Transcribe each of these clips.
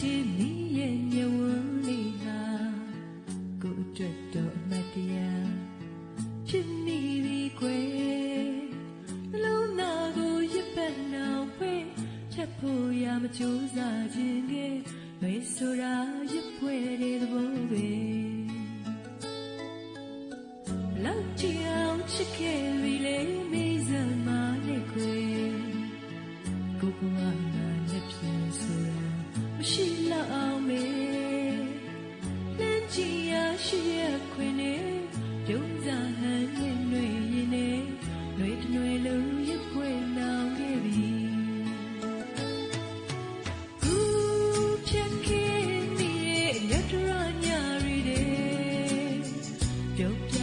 ချင်းမင်းရဲ့မျက်ဝန်းလေးဟာကိုယ်အတွက်တော့အမတ်တရားဖြစ်နေပြီကွယ်လုံးနာကိုရစ်ပတ်နာဖွင့်ချက်ဖို့ရမကြိုးစားခြင်းကဘယ်ဆိုရာရစ်ဖွယ်တဲ့သဘော ရှိရခွင်နေပြုံးစားဟန်ရင်နှွေရင်နေနှွေနှွေလုံးရက်ခွေနောင်ခဲ့ပြီကူဖြတ်ခဲ့မိရဲ့လက်ရညရီတဲ့ပြုံးပြ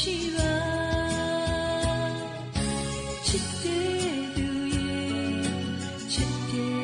ရှိပါချစ်တဲ့သူရဲ့ချစ်တဲ့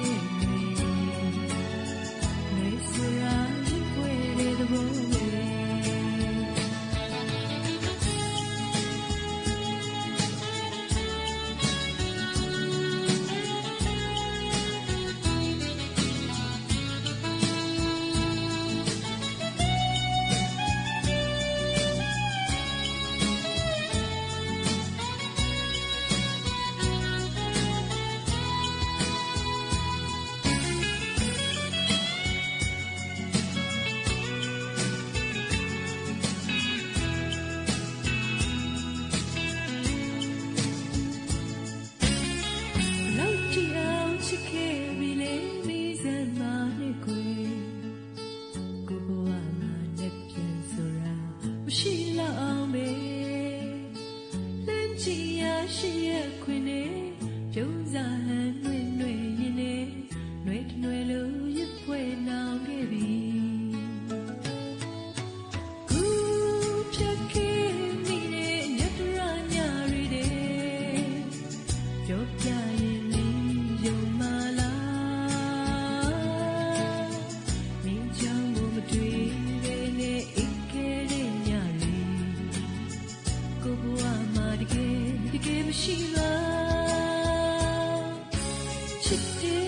ရှိလောက်အောင်ပဲလမ်းကြည့်ရရှိရခွင့်နဲ့ တကယ်မရှိလားချစ်တယ်